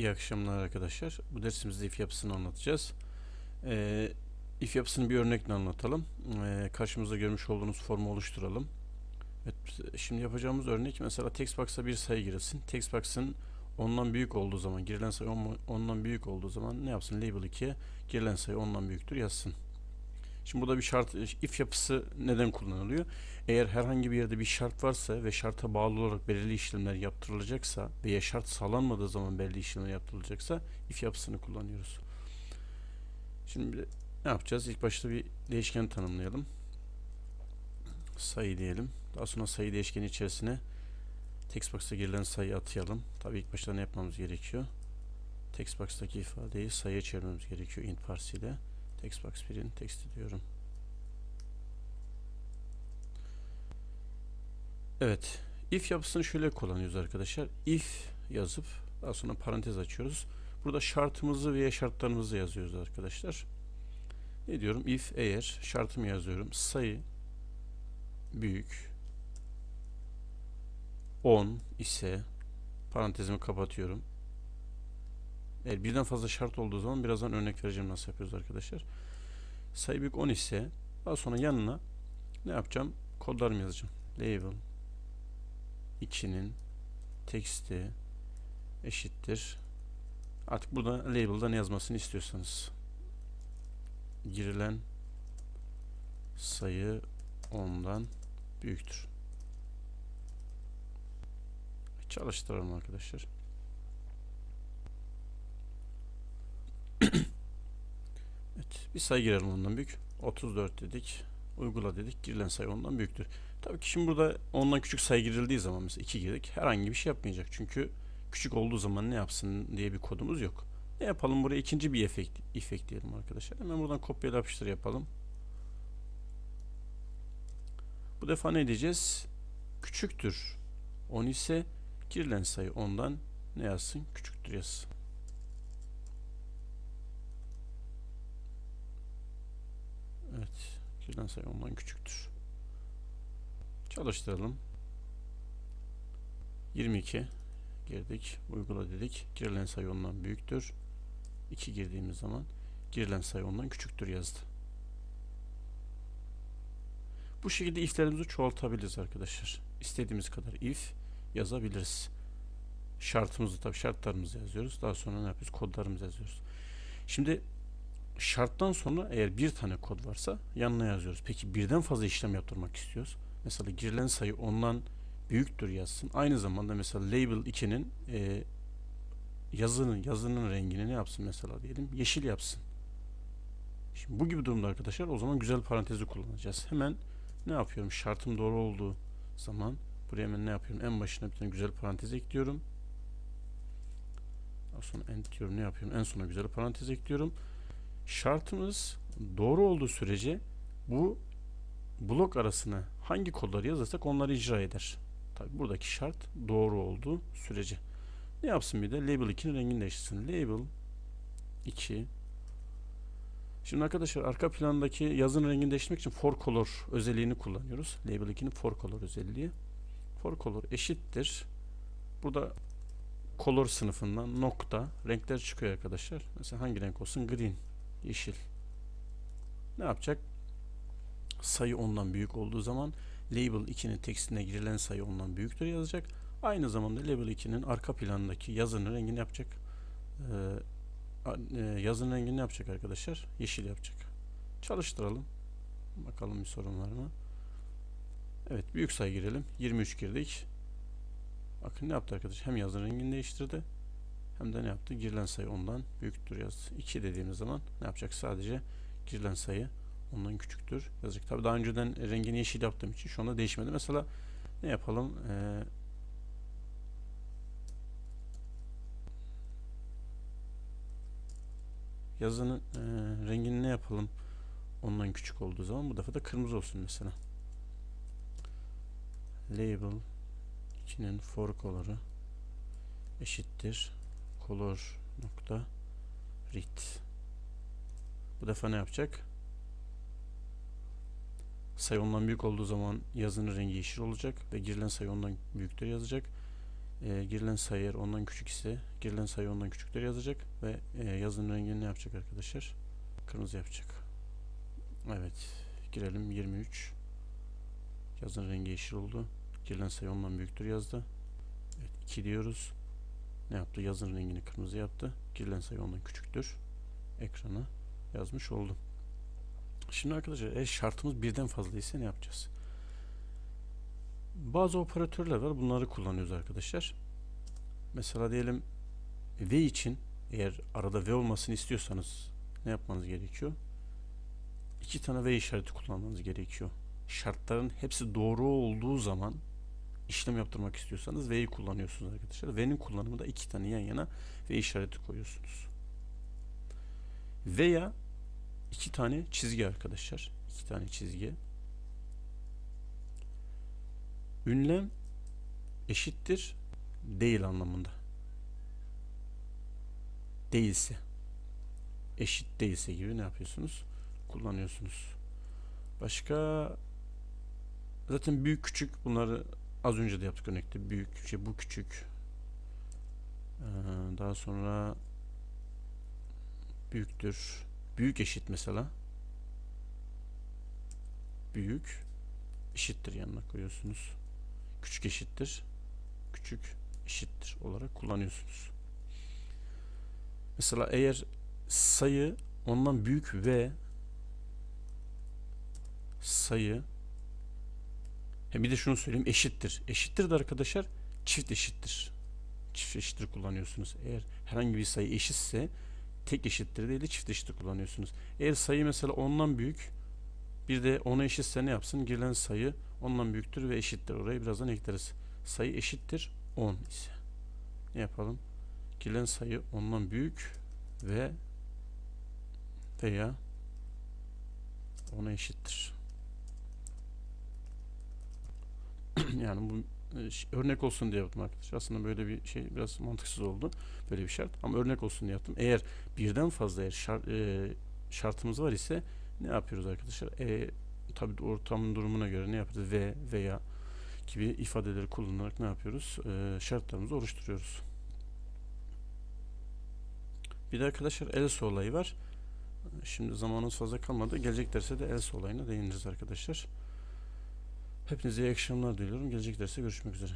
İyi akşamlar arkadaşlar. Bu dersimizde if yapısını anlatacağız. Ee, if yapısını bir örnekle anlatalım. Ee, karşımızda görmüş olduğunuz formu oluşturalım. Evet, şimdi yapacağımız örnek mesela textbox'a bir sayı girilsin. Textbox'ın ondan büyük olduğu zaman, girilen sayı on- ondan büyük olduğu zaman ne yapsın? Label 2'ye girilen sayı ondan büyüktür yazsın. Şimdi burada bir şart, if yapısı neden kullanılıyor? Eğer herhangi bir yerde bir şart varsa ve şarta bağlı olarak belirli işlemler yaptırılacaksa veya şart sağlanmadığı zaman belirli işlemler yaptırılacaksa if yapısını kullanıyoruz. Şimdi ne yapacağız? İlk başta bir değişken tanımlayalım. Sayı diyelim. Daha sonra sayı değişkeni içerisine textbox'a girilen sayı atayalım. Tabii ilk başta ne yapmamız gerekiyor? Textbox'taki ifadeyi sayıya çevirmemiz gerekiyor int parse ile. Textbox 1'in teksti diyorum. Evet. If yapısını şöyle kullanıyoruz arkadaşlar. If yazıp daha sonra parantez açıyoruz. Burada şartımızı veya şartlarımızı yazıyoruz arkadaşlar. Ne diyorum? If eğer şartımı yazıyorum. Sayı büyük 10 ise parantezimi kapatıyorum. Eğer birden fazla şart olduğu zaman birazdan örnek vereceğim nasıl yapıyoruz arkadaşlar. Sayı büyük 10 ise daha sonra yanına ne yapacağım? Kodlarımı yazacağım. Label 2'nin teksti eşittir. Artık burada label'da ne yazmasını istiyorsanız. Girilen sayı 10'dan büyüktür. Çalıştıralım arkadaşlar. evet, bir sayı girelim ondan büyük. 34 dedik. Uygula dedik. Girilen sayı ondan büyüktür. Tabii ki şimdi burada ondan küçük sayı girildiği zaman mesela 2 girdik. Herhangi bir şey yapmayacak. Çünkü küçük olduğu zaman ne yapsın diye bir kodumuz yok. Ne yapalım? Buraya ikinci bir efekt, if diyelim arkadaşlar. Hemen buradan kopyala yapıştır yapalım. Bu defa ne diyeceğiz? Küçüktür. 10 ise girilen sayı ondan ne yazsın? Küçüktür yazsın. Evet. Girilen sayı ondan küçüktür. Çalıştıralım. 22 girdik. Uygula dedik. Girilen sayı ondan büyüktür. 2 girdiğimiz zaman girilen sayı ondan küçüktür yazdı. Bu şekilde if'lerimizi çoğaltabiliriz arkadaşlar. İstediğimiz kadar if yazabiliriz. Şartımızı tabi şartlarımızı yazıyoruz. Daha sonra ne yapıyoruz? Kodlarımızı yazıyoruz. Şimdi şarttan sonra eğer bir tane kod varsa yanına yazıyoruz. Peki birden fazla işlem yaptırmak istiyoruz. Mesela girilen sayı ondan büyüktür yazsın. Aynı zamanda mesela label 2'nin e, yazının yazının rengini ne yapsın mesela diyelim yeşil yapsın. Şimdi bu gibi durumda arkadaşlar o zaman güzel parantezi kullanacağız. Hemen ne yapıyorum? Şartım doğru olduğu zaman buraya hemen ne yapıyorum? En başına bir tane güzel parantez ekliyorum. Daha sonra end diyorum. Ne yapıyorum? En sona güzel parantez ekliyorum. Şartımız doğru olduğu sürece bu blok arasına hangi kodları yazarsak onları icra eder. Tabi buradaki şart doğru olduğu sürece. Ne yapsın bir de? Label 2'nin rengini değiştirsin. Label 2 Şimdi arkadaşlar arka plandaki yazının rengini değiştirmek için for color özelliğini kullanıyoruz. Label 2'nin for color özelliği. For color eşittir. Burada color sınıfından nokta renkler çıkıyor arkadaşlar. Mesela hangi renk olsun? Green, yeşil. Ne yapacak? Sayı ondan büyük olduğu zaman label 2'nin tekstine girilen sayı ondan büyüktür yazacak. Aynı zamanda label 2'nin arka plandaki yazının rengini yapacak. Ee, yazının rengini ne yapacak arkadaşlar? Yeşil yapacak. Çalıştıralım. Bakalım bir sorun var mı? Evet büyük sayı girelim. 23 girdik. Bakın ne yaptı arkadaş? Hem yazının rengini değiştirdi. Hem de ne yaptı? Girilen sayı ondan büyüktür yazdı. 2 dediğimiz zaman ne yapacak? Sadece girilen sayı ondan küçüktür yazacak. Tabi daha önceden rengini yeşil yaptığım için şu anda değişmedi. Mesela ne yapalım? Ee, yazının e, rengini ne yapalım? Ondan küçük olduğu zaman bu defa da kırmızı olsun mesela. Label 2'nin for color'ı eşittir color nokta read. Bu defa ne yapacak? Sayı ondan büyük olduğu zaman yazının rengi yeşil olacak ve girilen sayı ondan büyüktür yazacak. e, girilen sayı eğer ondan küçük ise girilen sayı ondan küçüktür yazacak ve e, yazının rengini ne yapacak arkadaşlar? Kırmızı yapacak. Evet. Girelim 23. Yazın rengi yeşil oldu. Girilen sayı ondan büyüktür yazdı. Evet 2 diyoruz. Ne yaptı? Yazın rengini kırmızı yaptı. Girilen sayı ondan küçüktür. Ekrana yazmış oldum. Şimdi arkadaşlar eğer şartımız birden fazla ise ne yapacağız? Bazı operatörler var. Bunları kullanıyoruz arkadaşlar. Mesela diyelim V için eğer arada V olmasını istiyorsanız ne yapmanız gerekiyor? İki tane V işareti kullanmanız gerekiyor. Şartların hepsi doğru olduğu zaman işlem yaptırmak istiyorsanız V'yi kullanıyorsunuz arkadaşlar. V'nin kullanımı da iki tane yan yana V işareti koyuyorsunuz. Veya iki tane çizgi arkadaşlar. iki tane çizgi. Ünlem eşittir değil anlamında. Değilse eşit değilse gibi ne yapıyorsunuz? Kullanıyorsunuz. Başka zaten büyük küçük bunları az önce de yaptık örnekte. Büyük şey bu küçük. Ee, daha sonra büyüktür. Büyük eşit mesela. Büyük eşittir yanına koyuyorsunuz. Küçük eşittir. Küçük eşittir olarak kullanıyorsunuz. Mesela eğer sayı ondan büyük ve sayı bir de şunu söyleyeyim eşittir. Eşittir de arkadaşlar çift eşittir. Çift eşittir kullanıyorsunuz. Eğer herhangi bir sayı eşitse tek eşittir değil de çift eşittir kullanıyorsunuz. Eğer sayı mesela ondan büyük bir de ona eşitse ne yapsın? Girilen sayı ondan büyüktür ve eşittir. Orayı birazdan ekleriz. Sayı eşittir 10 ise. Ne yapalım? Girilen sayı ondan büyük ve veya ona eşittir. yani bu e, örnek olsun diye yaptım arkadaşlar. Aslında böyle bir şey biraz mantıksız oldu. Böyle bir şart. Ama örnek olsun diye yaptım. Eğer birden fazla eğer şart, e, şartımız var ise ne yapıyoruz arkadaşlar? E, tabii ortamın durumuna göre ne yapıyoruz? Ve veya gibi ifadeleri kullanarak ne yapıyoruz? E, şartlarımızı oluşturuyoruz. Bir de arkadaşlar else olayı var. Şimdi zamanımız fazla kalmadı. Gelecek derse de else olayına değiniriz arkadaşlar. Hepinize iyi akşamlar diliyorum. Gelecek derse görüşmek üzere.